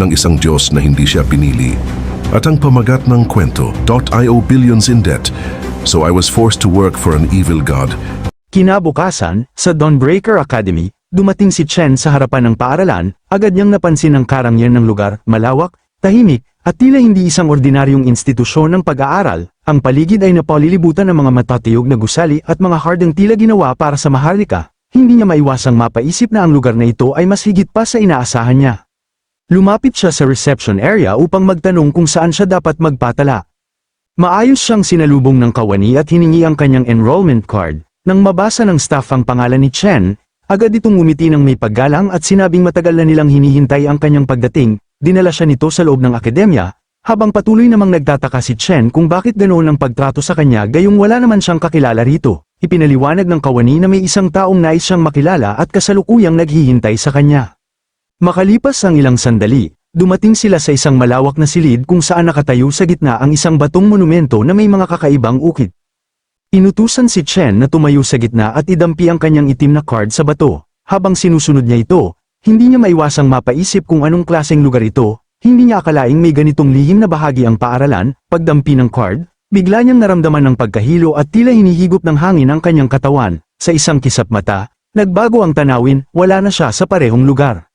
ng isang Diyos na hindi siya pinili. At ang pamagat ng kwento, I owe billions in debt, so I was forced to work for an evil God. Kinabukasan, sa Dawnbreaker Academy, dumating si Chen sa harapan ng paaralan, agad niyang napansin ang karangyan ng lugar, malawak, tahimik, at tila hindi isang ordinaryong institusyon ng pag-aaral. Ang paligid ay napalilibutan ng mga matatiyog na gusali at mga hardang tila ginawa para sa maharlika. Hindi niya maiwasang mapaisip na ang lugar na ito ay mas higit pa sa inaasahan niya. Lumapit siya sa reception area upang magtanong kung saan siya dapat magpatala. Maayos siyang sinalubong ng kawani at hiningi ang kanyang enrollment card. Nang mabasa ng staff ang pangalan ni Chen, agad itong ngumiti ng may paggalang at sinabing matagal na nilang hinihintay ang kanyang pagdating, dinala siya nito sa loob ng akademya, habang patuloy namang nagtataka si Chen kung bakit ganoon ang pagtrato sa kanya gayong wala naman siyang kakilala rito. Ipinaliwanag ng kawani na may isang taong nais siyang makilala at kasalukuyang naghihintay sa kanya. Makalipas ang ilang sandali, dumating sila sa isang malawak na silid kung saan nakatayo sa gitna ang isang batong monumento na may mga kakaibang ukit. Inutusan si Chen na tumayo sa gitna at idampi ang kanyang itim na card sa bato. Habang sinusunod niya ito, hindi niya maiwasang mapaisip kung anong klaseng lugar ito, hindi niya akalaing may ganitong lihim na bahagi ang paaralan, pagdampi ng card, bigla niyang naramdaman ng pagkahilo at tila hinihigop ng hangin ang kanyang katawan, sa isang kisap mata, nagbago ang tanawin, wala na siya sa parehong lugar.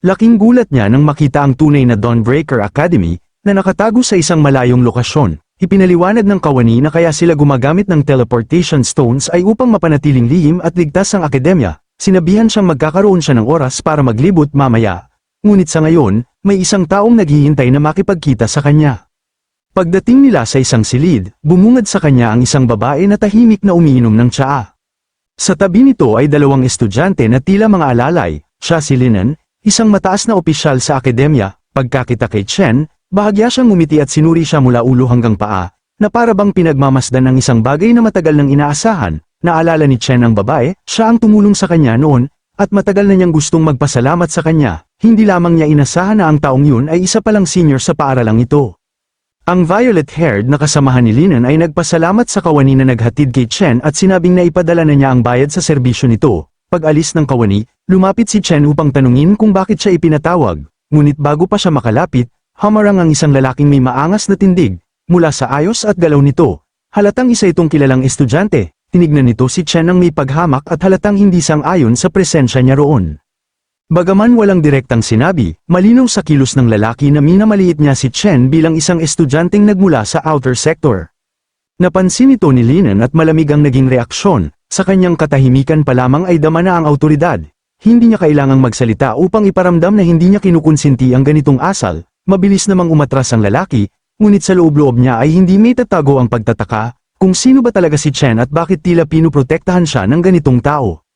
Laking gulat niya nang makita ang tunay na Dawnbreaker Academy, na nakatago sa isang malayong lokasyon. Ipinaliwanag ng kawani na kaya sila gumagamit ng teleportation stones ay upang mapanatiling lihim at ligtas ang akademya. Sinabihan siyang magkakaroon siya ng oras para maglibot mamaya. Ngunit sa ngayon, may isang taong naghihintay na makipagkita sa kanya. Pagdating nila sa isang silid, bumungad sa kanya ang isang babae na tahimik na umiinom ng tsaa. Sa tabi nito ay dalawang estudyante na tila mga alalay, siya si Linan, isang mataas na opisyal sa akademya, pagkakita kay Chen, bahagya siyang ngumiti at sinuri siya mula ulo hanggang paa, na para bang pinagmamasdan ng isang bagay na matagal nang inaasahan, naalala ni Chen ang babae, siya ang tumulong sa kanya noon, at matagal na niyang gustong magpasalamat sa kanya, hindi lamang niya inasahan na ang taong yun ay isa palang senior sa paaralang ito. Ang violet-haired na kasamahan ni Linan ay nagpasalamat sa kawani na naghatid kay Chen at sinabing na ipadala na niya ang bayad sa serbisyo nito. Pag alis ng kawani, lumapit si Chen upang tanungin kung bakit siya ipinatawag. Ngunit bago pa siya makalapit, hamarang ang isang lalaking may maangas na tindig, mula sa ayos at galaw nito. Halatang isa itong kilalang estudyante, tinignan nito si Chen ng may paghamak at halatang hindi sang-ayon sa presensya niya roon. Bagaman walang direktang sinabi, malinaw sa kilos ng lalaki na minamaliit niya si Chen bilang isang estudyanteng nagmula sa outer sector. Napansin ito ni Linan at malamig ang naging reaksyon, sa kanyang katahimikan pa lamang ay dama na ang autoridad. Hindi niya kailangang magsalita upang iparamdam na hindi niya kinukonsinti ang ganitong asal, mabilis namang umatras ang lalaki, ngunit sa loob-loob niya ay hindi may tatago ang pagtataka, kung sino ba talaga si Chen at bakit tila pinuprotektahan siya ng ganitong tao.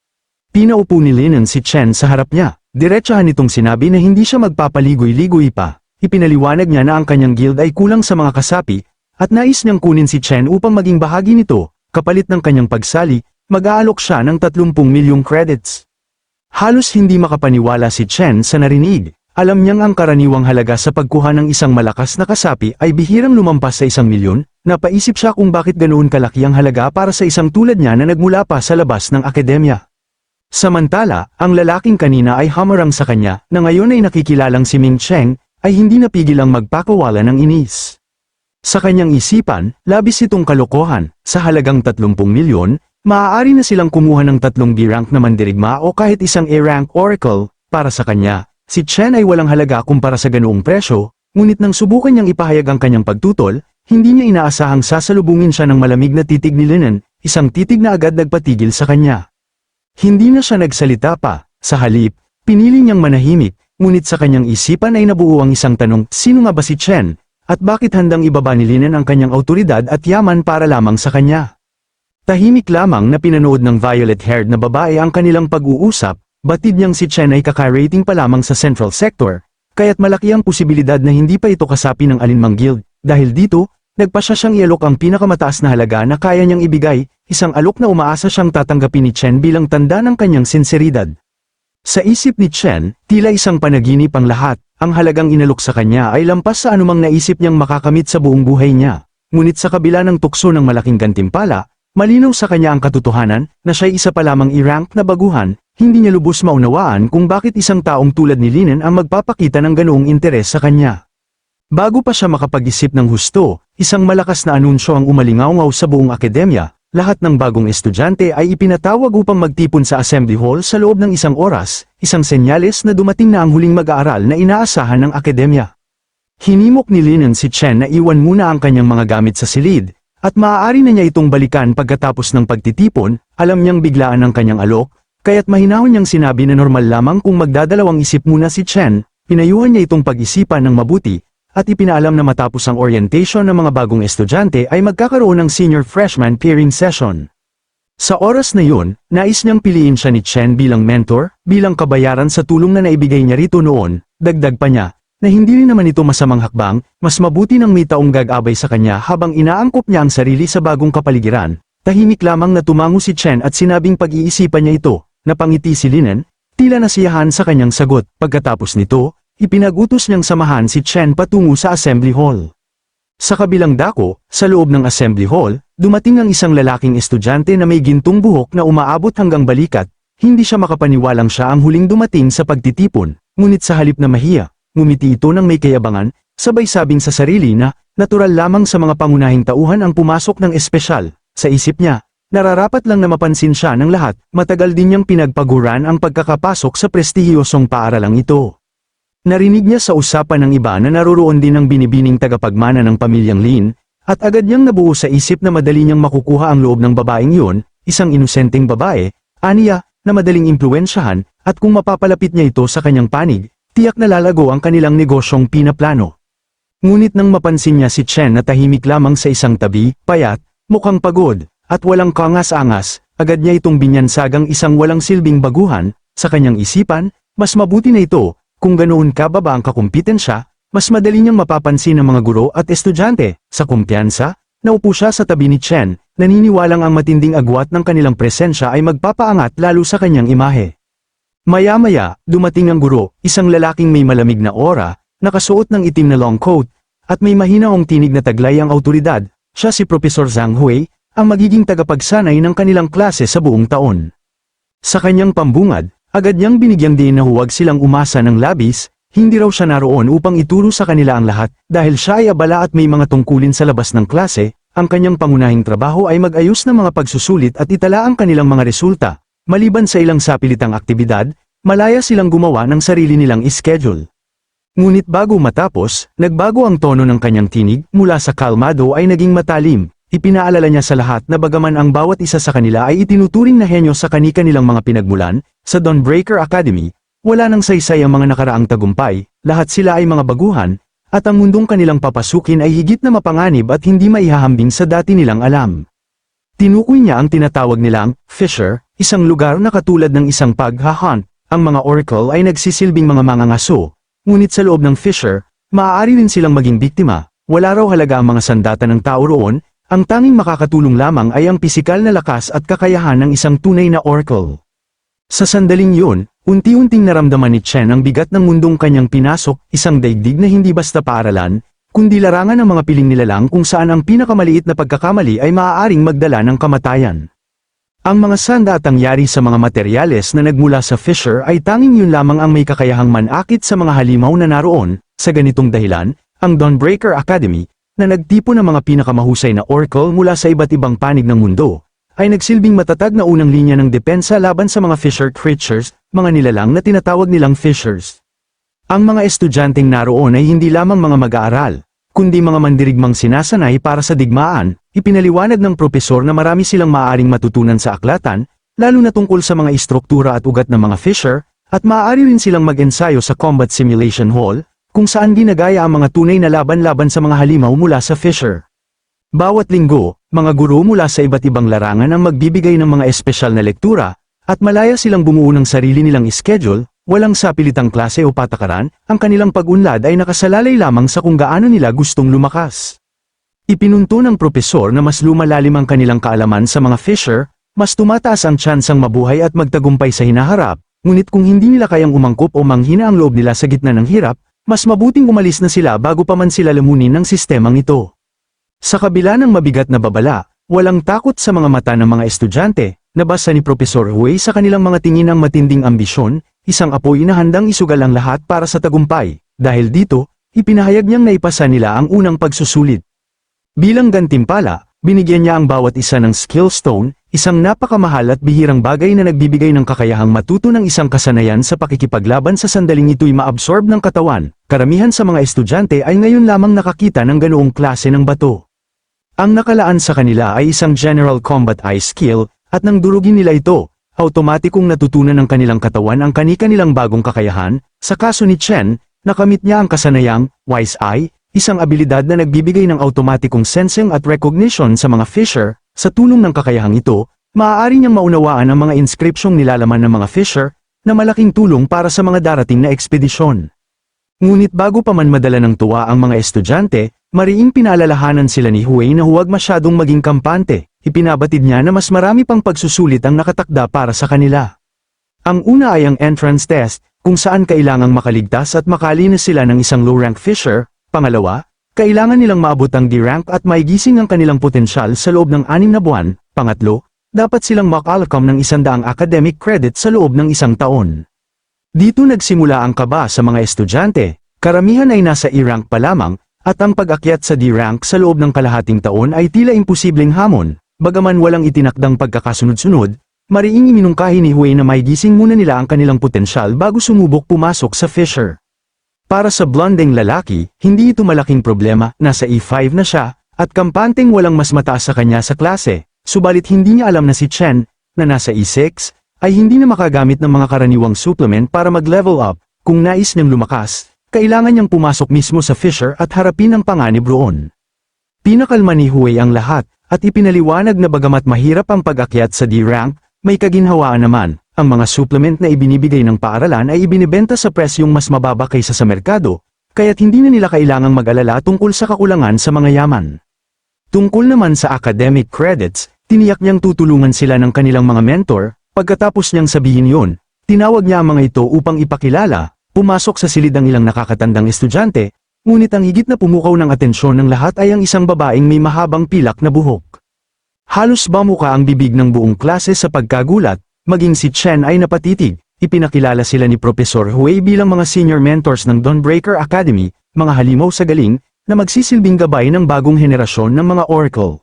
Pinaupo ni Linan si Chen sa harap niya, diretsahan nitong sinabi na hindi siya magpapaligoy-ligoy pa, ipinaliwanag niya na ang kanyang guild ay kulang sa mga kasapi, at nais niyang kunin si Chen upang maging bahagi nito, kapalit ng kanyang pagsali, mag-aalok siya ng 30 milyong credits. Halos hindi makapaniwala si Chen sa narinig, alam niyang ang karaniwang halaga sa pagkuha ng isang malakas na kasapi ay bihirang lumampas sa isang milyon, Napaisip siya kung bakit ganoon kalaki ang halaga para sa isang tulad niya na nagmula pa sa labas ng akademya. Samantala, ang lalaking kanina ay hamarang sa kanya, na ngayon ay nakikilalang si Ming Cheng, ay hindi napigil ang magpakawala ng inis. Sa kanyang isipan, labis itong kalokohan, sa halagang 30 milyon, maaari na silang kumuha ng tatlong B-rank na mandirigma o kahit isang A-rank oracle, para sa kanya. Si Chen ay walang halaga kumpara sa ganoong presyo, ngunit nang subukan niyang ipahayag ang kanyang pagtutol, hindi niya inaasahang sasalubungin siya ng malamig na titig ni Linen, isang titig na agad nagpatigil sa kanya. Hindi na siya nagsalita pa, sa halip, pinili niyang manahimik, ngunit sa kanyang isipan ay nabuo ang isang tanong, sino nga ba si Chen, at bakit handang ibaba ni Linen ang kanyang autoridad at yaman para lamang sa kanya? Tahimik lamang na pinanood ng violet-haired na babae ang kanilang pag-uusap, batid niyang si Chen ay kakarating pa lamang sa central sector, kaya't malaki ang posibilidad na hindi pa ito kasapi ng alinmang guild, dahil dito, nagpasya siyang ialok ang pinakamataas na halaga na kaya niyang ibigay, isang alok na umaasa siyang tatanggapin ni Chen bilang tanda ng kanyang sinseridad. Sa isip ni Chen, tila isang panaginip ang lahat, ang halagang inalok sa kanya ay lampas sa anumang naisip niyang makakamit sa buong buhay niya. Ngunit sa kabila ng tukso ng malaking gantimpala, malinaw sa kanya ang katotohanan na siya'y isa pa lamang i-rank na baguhan, hindi niya lubos maunawaan kung bakit isang taong tulad ni Linen ang magpapakita ng ganoong interes sa kanya. Bago pa siya makapag-isip ng husto, isang malakas na anunsyo ang umalingaw sa buong akademya, lahat ng bagong estudyante ay ipinatawag upang magtipon sa assembly hall sa loob ng isang oras, isang senyales na dumating na ang huling mag-aaral na inaasahan ng akademya. Hinimok ni Linen si Chen na iwan muna ang kanyang mga gamit sa silid, at maaari na niya itong balikan pagkatapos ng pagtitipon, alam niyang biglaan ang kanyang alok, kaya't mahinahon niyang sinabi na normal lamang kung magdadalawang isip muna si Chen, pinayuhan niya itong pag-isipan ng mabuti, at ipinaalam na matapos ang orientation ng mga bagong estudyante ay magkakaroon ng senior freshman peering session. Sa oras na yun, nais niyang piliin siya ni Chen bilang mentor, bilang kabayaran sa tulong na naibigay niya rito noon, dagdag pa niya, na hindi rin naman ito masamang hakbang, mas mabuti nang may taong gagabay sa kanya habang inaangkop niya ang sarili sa bagong kapaligiran. Tahimik lamang na tumango si Chen at sinabing pag-iisipan niya ito, napangiti si Linen, tila nasiyahan sa kanyang sagot. Pagkatapos nito, ipinagutos niyang samahan si Chen patungo sa assembly hall. Sa kabilang dako, sa loob ng assembly hall, dumating ang isang lalaking estudyante na may gintong buhok na umaabot hanggang balikat, hindi siya makapaniwalang siya ang huling dumating sa pagtitipon, ngunit sa halip na mahiya, ngumiti ito ng may kayabangan, sabay sabing sa sarili na, natural lamang sa mga pangunahing tauhan ang pumasok ng espesyal, sa isip niya, nararapat lang na mapansin siya ng lahat, matagal din niyang pinagpaguran ang pagkakapasok sa prestihiyosong paaralang ito. Narinig niya sa usapan ng iba na naroroon din ang binibining tagapagmana ng pamilyang Lin, at agad niyang nabuo sa isip na madali niyang makukuha ang loob ng babaeng yun, isang inosenteng babae, aniya, na madaling impluensyahan, at kung mapapalapit niya ito sa kanyang panig, tiyak na lalago ang kanilang negosyong pinaplano. Ngunit nang mapansin niya si Chen na tahimik lamang sa isang tabi, payat, mukhang pagod, at walang kangas-angas, agad niya itong binyansagang isang walang silbing baguhan, sa kanyang isipan, mas mabuti na ito, kung ganoon kababa ang kakumpitensya, mas madali niyang mapapansin ng mga guro at estudyante, sa kumpiyansa, naupo siya sa tabi ni Chen, naniniwalang ang matinding agwat ng kanilang presensya ay magpapaangat lalo sa kanyang imahe. Maya-maya, dumating ang guro, isang lalaking may malamig na aura, nakasuot ng itim na long coat, at may mahinaong tinig na taglay ang autoridad, siya si Professor Zhang Hui, ang magiging tagapagsanay ng kanilang klase sa buong taon. Sa kanyang pambungad, agad niyang binigyang din na huwag silang umasa ng labis, hindi raw siya naroon upang ituro sa kanila ang lahat, dahil siya ay abala at may mga tungkulin sa labas ng klase, ang kanyang pangunahing trabaho ay mag-ayos ng mga pagsusulit at itala ang kanilang mga resulta. Maliban sa ilang sapilitang aktibidad, malaya silang gumawa ng sarili nilang schedule. Ngunit bago matapos, nagbago ang tono ng kanyang tinig, mula sa kalmado ay naging matalim. Ipinaalala niya sa lahat na bagaman ang bawat isa sa kanila ay itinuturing na henyo sa kani-kanilang mga pinagmulan, sa Dawnbreaker Academy, wala nang saysay ang mga nakaraang tagumpay, lahat sila ay mga baguhan, at ang mundong kanilang papasukin ay higit na mapanganib at hindi maihahambing sa dati nilang alam. Tinukoy niya ang tinatawag nilang Fisher, isang lugar na katulad ng isang paghahunt. Ang mga oracle ay nagsisilbing mga mangangaso, ngunit sa loob ng Fisher, maaari rin silang maging biktima. Wala raw halaga ang mga sandata ng tao roon, ang tanging makakatulong lamang ay ang pisikal na lakas at kakayahan ng isang tunay na oracle. Sa sandaling yun, unti-unting naramdaman ni Chen ang bigat ng mundong kanyang pinasok, isang daigdig na hindi basta paaralan, kundi larangan ng mga piling nilalang kung saan ang pinakamaliit na pagkakamali ay maaaring magdala ng kamatayan. Ang mga sandatang yari sa mga materyales na nagmula sa Fisher ay tanging yun lamang ang may kakayahang manakit sa mga halimaw na naroon, sa ganitong dahilan, ang Dawnbreaker Academy, na nagtipo ng mga pinakamahusay na oracle mula sa iba't ibang panig ng mundo, ay nagsilbing matatag na unang linya ng depensa laban sa mga Fisher creatures, mga nilalang na tinatawag nilang Fishers. Ang mga estudyanteng naroon ay hindi lamang mga mag-aaral, kundi mga mandirigmang sinasanay para sa digmaan, ipinaliwanag ng propesor na marami silang maaaring matutunan sa aklatan, lalo na tungkol sa mga istruktura at ugat ng mga Fisher, at maaari rin silang mag-ensayo sa Combat Simulation Hall, kung saan ginagaya ang mga tunay na laban-laban sa mga halimaw mula sa Fisher. Bawat linggo, mga guro mula sa iba't ibang larangan ang magbibigay ng mga espesyal na lektura, at malaya silang bumuo ng sarili nilang schedule, walang sapilitang klase o patakaran, ang kanilang pag-unlad ay nakasalalay lamang sa kung gaano nila gustong lumakas. Ipinunto ng propesor na mas lumalalim ang kanilang kaalaman sa mga Fisher, mas tumataas ang tsansang mabuhay at magtagumpay sa hinaharap, ngunit kung hindi nila kayang umangkop o manghina ang loob nila sa gitna ng hirap, mas mabuting umalis na sila bago pa man sila lamunin ng sistemang ito. Sa kabila ng mabigat na babala, walang takot sa mga mata ng mga estudyante, nabasa ni Professor Hui sa kanilang mga tingin ng matinding ambisyon, isang apoy na handang isugal ang lahat para sa tagumpay, dahil dito, ipinahayag niyang naipasa nila ang unang pagsusulit. Bilang gantimpala, binigyan niya ang bawat isa ng skill stone, isang napakamahal at bihirang bagay na nagbibigay ng kakayahang matuto ng isang kasanayan sa pakikipaglaban sa sandaling ito'y maabsorb ng katawan. Karamihan sa mga estudyante ay ngayon lamang nakakita ng ganoong klase ng bato. Ang nakalaan sa kanila ay isang General Combat Eye skill, at nang durugin nila ito, automatikong natutunan ng kanilang katawan ang kanika-nilang bagong kakayahan, sa kaso ni Chen, nakamit niya ang kasanayang, Wise Eye, isang abilidad na nagbibigay ng automatikong sensing at recognition sa mga Fisher, sa tulong ng kakayahang ito, maaari niyang maunawaan ang mga inskripsyong nilalaman ng mga Fisher, na malaking tulong para sa mga darating na ekspedisyon. Ngunit bago pa man madala ng tuwa ang mga estudyante, mariing pinaalalahanan sila ni Huey na huwag masyadong maging kampante, ipinabatid niya na mas marami pang pagsusulit ang nakatakda para sa kanila. Ang una ay ang entrance test, kung saan kailangang makaligtas at makalinis sila ng isang low-rank fisher, pangalawa, kailangan nilang maabot ang D-rank at maigising ang kanilang potensyal sa loob ng anim na buwan, pangatlo, dapat silang makalcom ng isandaang academic credit sa loob ng isang taon. Dito nagsimula ang kaba sa mga estudyante, karamihan ay nasa E-rank pa lamang, at ang pag-akyat sa D-rank sa loob ng kalahating taon ay tila imposibleng hamon, bagaman walang itinakdang pagkakasunod-sunod, mariing iminungkahi ni Huey na may gising muna nila ang kanilang potensyal bago sumubok pumasok sa Fisher. Para sa blonding lalaki, hindi ito malaking problema, nasa E5 na siya, at kampanteng walang mas mataas sa kanya sa klase, subalit hindi niya alam na si Chen, na nasa E6, ay hindi na makagamit ng mga karaniwang supplement para mag-level up, kung nais niyang lumakas, kailangan niyang pumasok mismo sa Fisher at harapin ang panganib roon. Pinakalma ni Huey ang lahat, at ipinaliwanag na bagamat mahirap ang pag-akyat sa D-rank, may kaginhawaan naman, ang mga supplement na ibinibigay ng paaralan ay ibinibenta sa presyong mas mababa kaysa sa merkado, kaya't hindi na nila kailangang mag-alala tungkol sa kakulangan sa mga yaman. Tungkol naman sa academic credits, tiniyak niyang tutulungan sila ng kanilang mga mentor, pagkatapos niyang sabihin yun, tinawag niya ang mga ito upang ipakilala, pumasok sa silid ang ilang nakakatandang estudyante, ngunit ang higit na pumukaw ng atensyon ng lahat ay ang isang babaeng may mahabang pilak na buhok. Halos bamuka ang bibig ng buong klase sa pagkagulat, maging si Chen ay napatitig, ipinakilala sila ni Professor Hui bilang mga senior mentors ng Dawnbreaker Academy, mga halimaw sa galing, na magsisilbing gabay ng bagong henerasyon ng mga Oracle.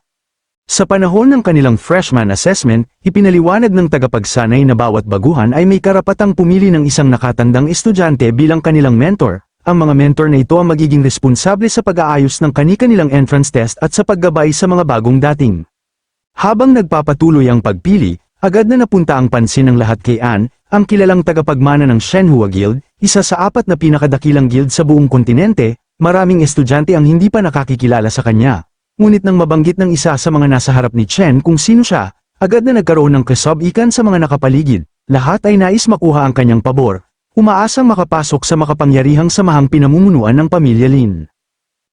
Sa panahon ng kanilang freshman assessment, ipinaliwanag ng tagapagsanay na bawat baguhan ay may karapatang pumili ng isang nakatandang estudyante bilang kanilang mentor. Ang mga mentor na ito ang magiging responsable sa pag-aayos ng kanika-nilang entrance test at sa paggabay sa mga bagong dating. Habang nagpapatuloy ang pagpili, agad na napunta ang pansin ng lahat kay Anne, ang kilalang tagapagmana ng Shenhua Guild, isa sa apat na pinakadakilang guild sa buong kontinente, maraming estudyante ang hindi pa nakakikilala sa kanya. Ngunit nang mabanggit ng isa sa mga nasa harap ni Chen kung sino siya, agad na nagkaroon ng kasob-ikan sa mga nakapaligid, lahat ay nais makuha ang kanyang pabor, umaasang makapasok sa makapangyarihang samahang pinamumunuan ng pamilya Lin.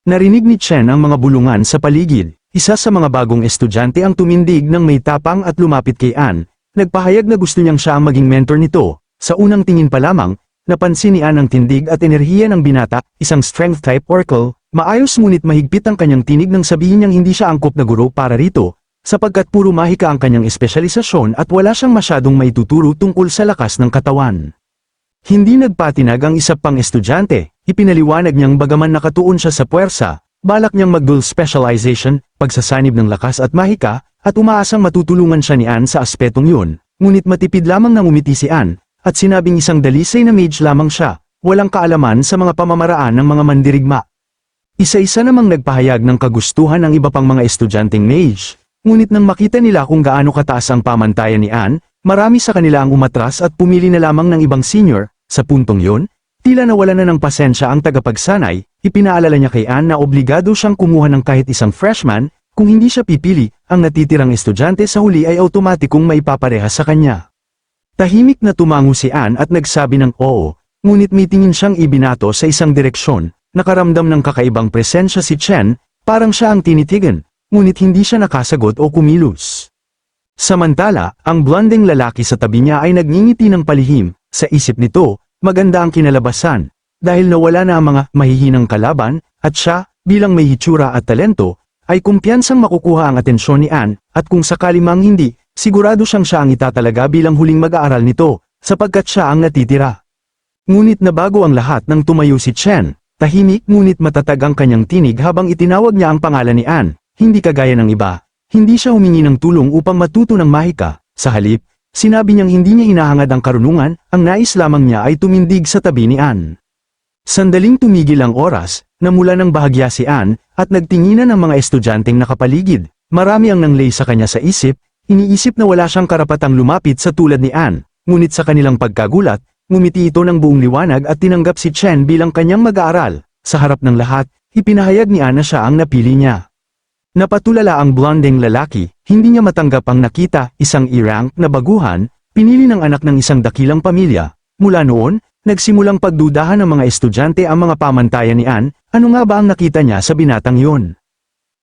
Narinig ni Chen ang mga bulungan sa paligid, isa sa mga bagong estudyante ang tumindig ng may tapang at lumapit kay Anne, nagpahayag na gusto niyang siya ang maging mentor nito. Sa unang tingin pa lamang, napansin ni Anne ang tindig at enerhiya ng binata, isang strength type oracle, Maayos ngunit mahigpit ang kanyang tinig nang sabihin niyang hindi siya angkop na guro para rito, sapagkat puro mahika ang kanyang espesyalisasyon at wala siyang masyadong maituturo tungkol sa lakas ng katawan. Hindi nagpatinag ang isa pang estudyante, ipinaliwanag niyang bagaman nakatuon siya sa puwersa, balak niyang mag-dual specialization, pagsasanib ng lakas at mahika, at umaasang matutulungan siya ni Anne sa aspetong yun, ngunit matipid lamang nang umiti si Anne, at sinabing isang dalisay na mage lamang siya, walang kaalaman sa mga pamamaraan ng mga mandirigma. Isa-isa namang nagpahayag ng kagustuhan ng iba pang mga estudyanteng mage, ngunit nang makita nila kung gaano kataas ang pamantayan ni Anne, marami sa kanila ang umatras at pumili na lamang ng ibang senior, sa puntong yon, tila nawala na ng pasensya ang tagapagsanay, ipinaalala niya kay Anne na obligado siyang kumuha ng kahit isang freshman, kung hindi siya pipili, ang natitirang estudyante sa huli ay automatikong maipapareha sa kanya. Tahimik na tumango si Anne at nagsabi ng oo, ngunit may tingin siyang ibinato sa isang direksyon, nakaramdam ng kakaibang presensya si Chen, parang siya ang tinitigan, ngunit hindi siya nakasagot o kumilos. Samantala, ang blonding lalaki sa tabi niya ay nagngingiti ng palihim, sa isip nito, maganda ang kinalabasan, dahil nawala na ang mga mahihinang kalaban, at siya, bilang may hitsura at talento, ay kumpiyansang makukuha ang atensyon ni Anne, at kung sakali mang hindi, sigurado siyang siya ang itatalaga bilang huling mag-aaral nito, sapagkat siya ang natitira. Ngunit nabago ang lahat nang tumayo si Chen, tahimik ngunit matatag ang kanyang tinig habang itinawag niya ang pangalan ni Anne, hindi kagaya ng iba. Hindi siya humingi ng tulong upang matuto ng mahika, sa halip, sinabi niyang hindi niya hinahangad ang karunungan, ang nais lamang niya ay tumindig sa tabi ni Anne. Sandaling tumigil ang oras, namula ng bahagya si Anne, at nagtinginan ang mga estudyanteng nakapaligid. Marami ang nanglay sa kanya sa isip, iniisip na wala siyang karapatang lumapit sa tulad ni Anne, ngunit sa kanilang pagkagulat, ngumiti ito ng buong liwanag at tinanggap si Chen bilang kanyang mag-aaral. Sa harap ng lahat, ipinahayag ni Anne na siya ang napili niya. Napatulala ang blondeng lalaki, hindi niya matanggap ang nakita, isang E-rank na baguhan, pinili ng anak ng isang dakilang pamilya. Mula noon, nagsimulang pagdudahan ng mga estudyante ang mga pamantayan ni Anne, ano nga ba ang nakita niya sa binatang yun?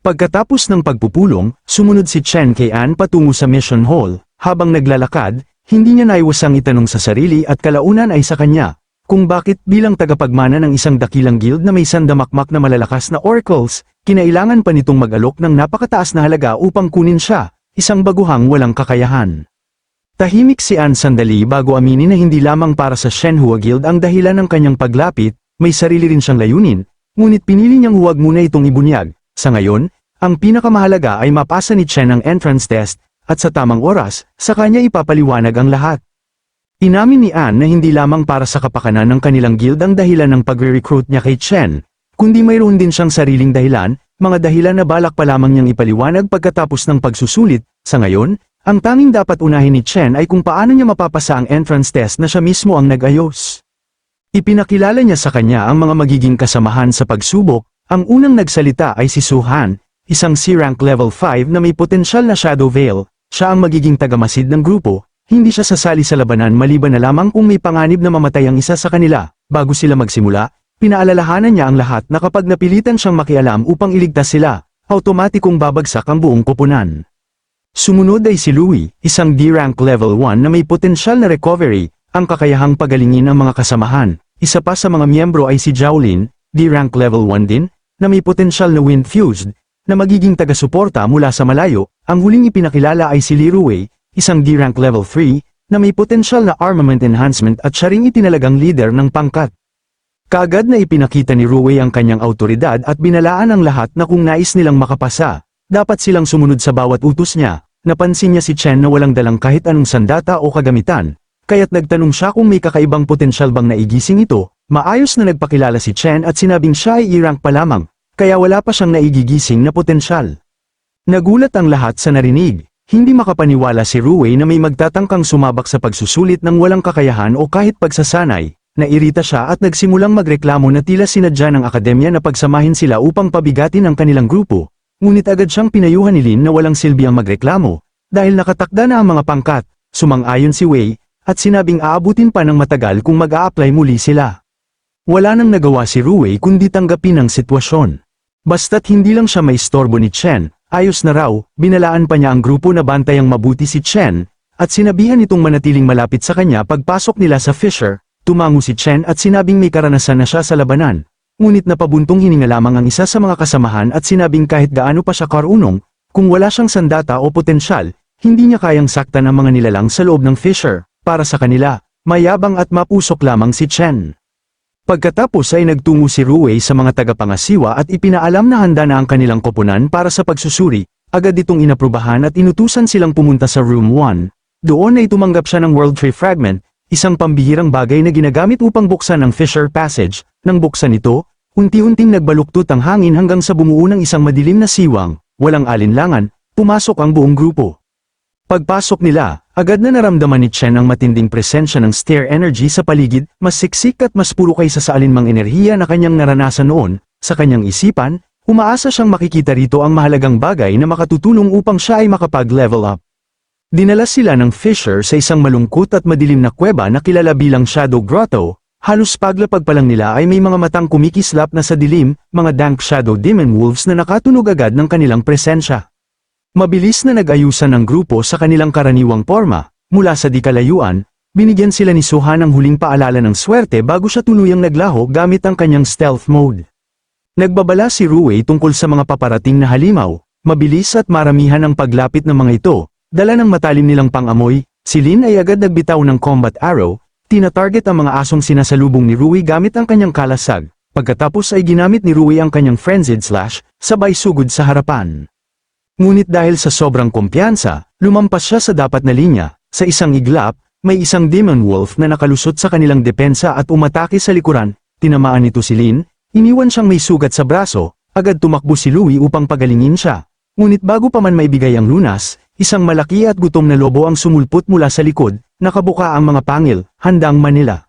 Pagkatapos ng pagpupulong, sumunod si Chen kay Anne patungo sa mission hall, habang naglalakad, hindi niya naiwasang itanong sa sarili at kalaunan ay sa kanya, kung bakit bilang tagapagmana ng isang dakilang guild na may sandamakmak na malalakas na oracles, kinailangan pa nitong mag-alok ng napakataas na halaga upang kunin siya, isang baguhang walang kakayahan. Tahimik si Anne sandali bago aminin na hindi lamang para sa Shenhua Guild ang dahilan ng kanyang paglapit, may sarili rin siyang layunin, ngunit pinili niyang huwag muna itong ibunyag. Sa ngayon, ang pinakamahalaga ay mapasa ni Chen ang entrance test, at sa tamang oras, sa kanya ipapaliwanag ang lahat. Inamin ni Anne na hindi lamang para sa kapakanan ng kanilang guild ang dahilan ng pagre-recruit niya kay Chen, kundi mayroon din siyang sariling dahilan, mga dahilan na balak pa lamang niyang ipaliwanag pagkatapos ng pagsusulit, sa ngayon, ang tanging dapat unahin ni Chen ay kung paano niya mapapasa ang entrance test na siya mismo ang nag-ayos. Ipinakilala niya sa kanya ang mga magiging kasamahan sa pagsubok, ang unang nagsalita ay si Suhan, isang C-rank level 5 na may potensyal na Shadow Veil, siya ang magiging tagamasid ng grupo, hindi siya sasali sa labanan maliban na lamang kung may panganib na mamatay ang isa sa kanila, bago sila magsimula, pinaalalahanan niya ang lahat na kapag napilitan siyang makialam upang iligtas sila, automatikong babagsak ang buong koponan. Sumunod ay si Louie, isang D-rank level 1 na may potensyal na recovery, ang kakayahang pagalingin ng mga kasamahan. Isa pa sa mga miyembro ay si Jowlin, D-rank level 1 din, na may potensyal na wind fused, na magiging taga-suporta mula sa malayo. Ang huling ipinakilala ay si Leroy, isang D-rank level 3, na may potensyal na armament enhancement at siya ring itinalagang leader ng pangkat. Kagad na ipinakita ni Ruway ang kanyang autoridad at binalaan ang lahat na kung nais nilang makapasa, dapat silang sumunod sa bawat utos niya. Napansin niya si Chen na walang dalang kahit anong sandata o kagamitan, kaya't nagtanong siya kung may kakaibang potensyal bang naigising ito, maayos na nagpakilala si Chen at sinabing siya ay E-rank pa lamang, kaya wala pa siyang naigigising na potensyal. Nagulat ang lahat sa narinig, hindi makapaniwala si Ruway na may magtatangkang sumabak sa pagsusulit ng walang kakayahan o kahit pagsasanay, nairita siya at nagsimulang magreklamo na tila sinadya ng akademya na pagsamahin sila upang pabigatin ang kanilang grupo, ngunit agad siyang pinayuhan ni Lin na walang silbi ang magreklamo, dahil nakatakda na ang mga pangkat, sumang-ayon si Wei, at sinabing aabutin pa ng matagal kung mag apply muli sila. Wala nang nagawa si Ruwei kundi tanggapin ang sitwasyon. Basta't hindi lang siya may istorbo ni Chen, ayos na raw, binalaan pa niya ang grupo na bantayang mabuti si Chen, at sinabihan itong manatiling malapit sa kanya pagpasok nila sa Fisher, tumango si Chen at sinabing may karanasan na siya sa labanan. Ngunit napabuntong hininga lamang ang isa sa mga kasamahan at sinabing kahit gaano pa siya karunong, kung wala siyang sandata o potensyal, hindi niya kayang saktan ang mga nilalang sa loob ng Fisher. Para sa kanila, mayabang at mapusok lamang si Chen. Pagkatapos ay nagtungo si Ruwei sa mga tagapangasiwa at ipinaalam na handa na ang kanilang koponan para sa pagsusuri, agad itong inaprubahan at inutusan silang pumunta sa Room 1. Doon ay tumanggap siya ng World Tree Fragment, isang pambihirang bagay na ginagamit upang buksan ang Fisher Passage. Nang buksan ito, unti-unting nagbaluktot ang hangin hanggang sa bumuo ng isang madilim na siwang, walang alinlangan, pumasok ang buong grupo. Pagpasok nila, agad na naramdaman ni Chen ang matinding presensya ng stare energy sa paligid, mas siksik at mas puro kaysa sa alinmang enerhiya na kanyang naranasan noon, sa kanyang isipan, umaasa siyang makikita rito ang mahalagang bagay na makatutulong upang siya ay makapag-level up. Dinala sila ng Fisher sa isang malungkot at madilim na kuweba na kilala bilang Shadow Grotto, halos paglapag pa lang nila ay may mga matang kumikislap na sa dilim, mga dank shadow demon wolves na nakatunog agad ng kanilang presensya. Mabilis na nag-ayusan ng grupo sa kanilang karaniwang forma, mula sa di kalayuan, binigyan sila ni Suha ng huling paalala ng swerte bago siya tuluyang naglaho gamit ang kanyang stealth mode. Nagbabala si Ruwei tungkol sa mga paparating na halimaw, mabilis at maramihan ang paglapit ng mga ito, dala ng matalim nilang pangamoy, si Lin ay agad nagbitaw ng combat arrow, tina-target ang mga asong sinasalubong ni Rui gamit ang kanyang kalasag, pagkatapos ay ginamit ni Rui ang kanyang frenzied slash, sabay sugod sa harapan. Ngunit dahil sa sobrang kumpiyansa, lumampas siya sa dapat na linya, sa isang iglap, may isang demon wolf na nakalusot sa kanilang depensa at umatake sa likuran, tinamaan nito si Lin, iniwan siyang may sugat sa braso, agad tumakbo si Louie upang pagalingin siya. Ngunit bago pa man maibigay ang lunas, isang malaki at gutom na lobo ang sumulpot mula sa likod, nakabuka ang mga pangil, handang manila.